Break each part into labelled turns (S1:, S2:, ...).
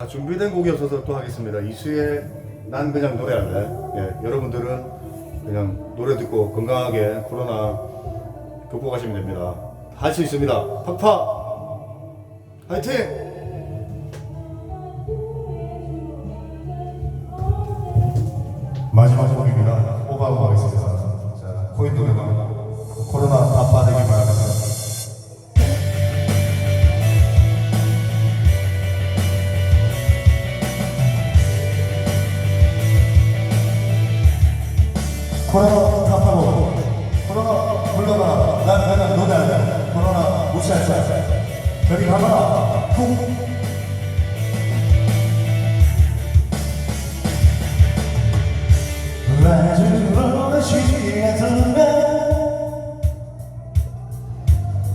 S1: 아, 준비된 곡이 없어서 또 하겠습니다. 이수의 난 그냥 노래할래. 예, 여러분들은 그냥 노래 듣고 건강하게 코로나 극복하시면 됩니다. 할 수 있습니다. 팍팍! 화이팅! 마지막 곡입니다. 코로나 탑하고 코로나 물러가 난 그냥 노래하자 코로나 무시할 거야 저리 가봐.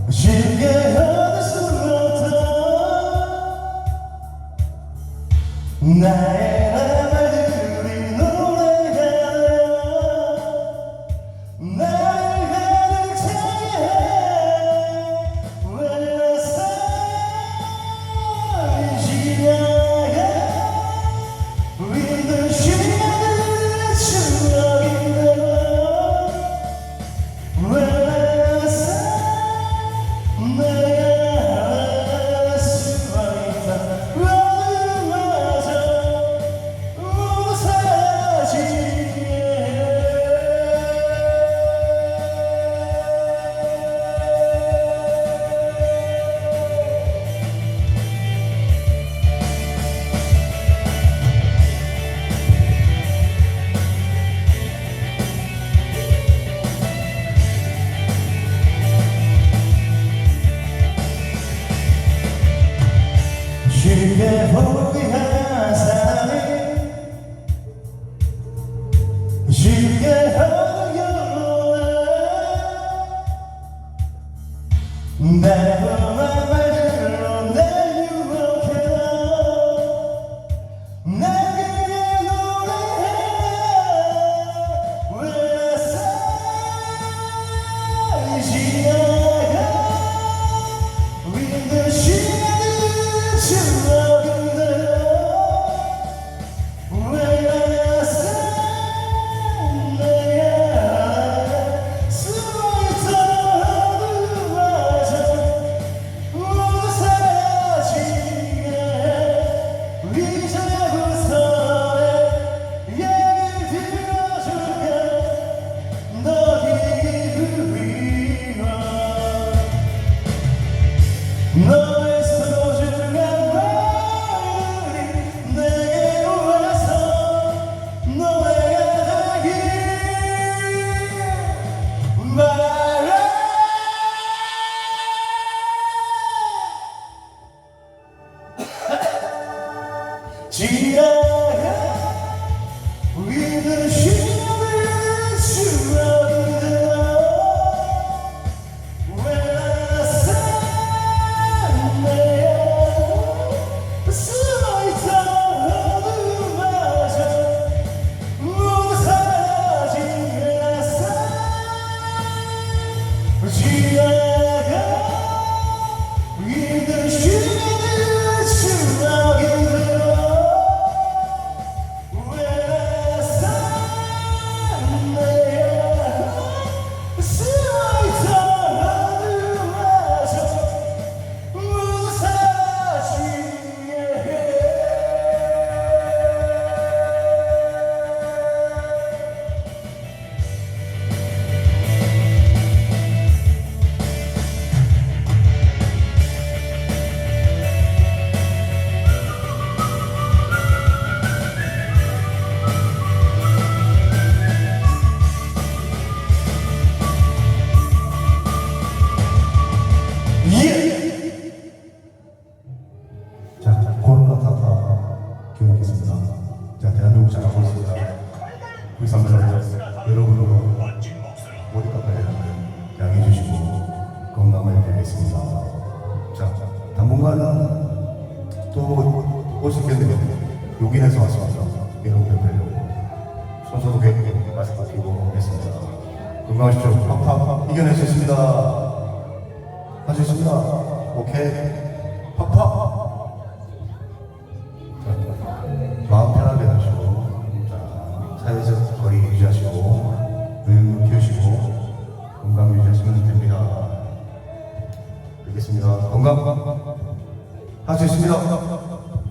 S1: 쉽게 얻을 수 없다 나의 내가 지나 자, 대한민국 잘하고 있습니다. 우리 삼성 여러분으로 머리 깎아야 양해해 주시고 건강을 빌겠습니다. 자, 당분간 또 오실 텐데 용인에서 왔습니다. 여러분들 뵈려고 손소독해 마스크 끼고 오겠습니다. 건강하십시오. 팍팍 수수 있습니다. 오케이. 부탁드리겠습니다. 건강 할 수 있습니다.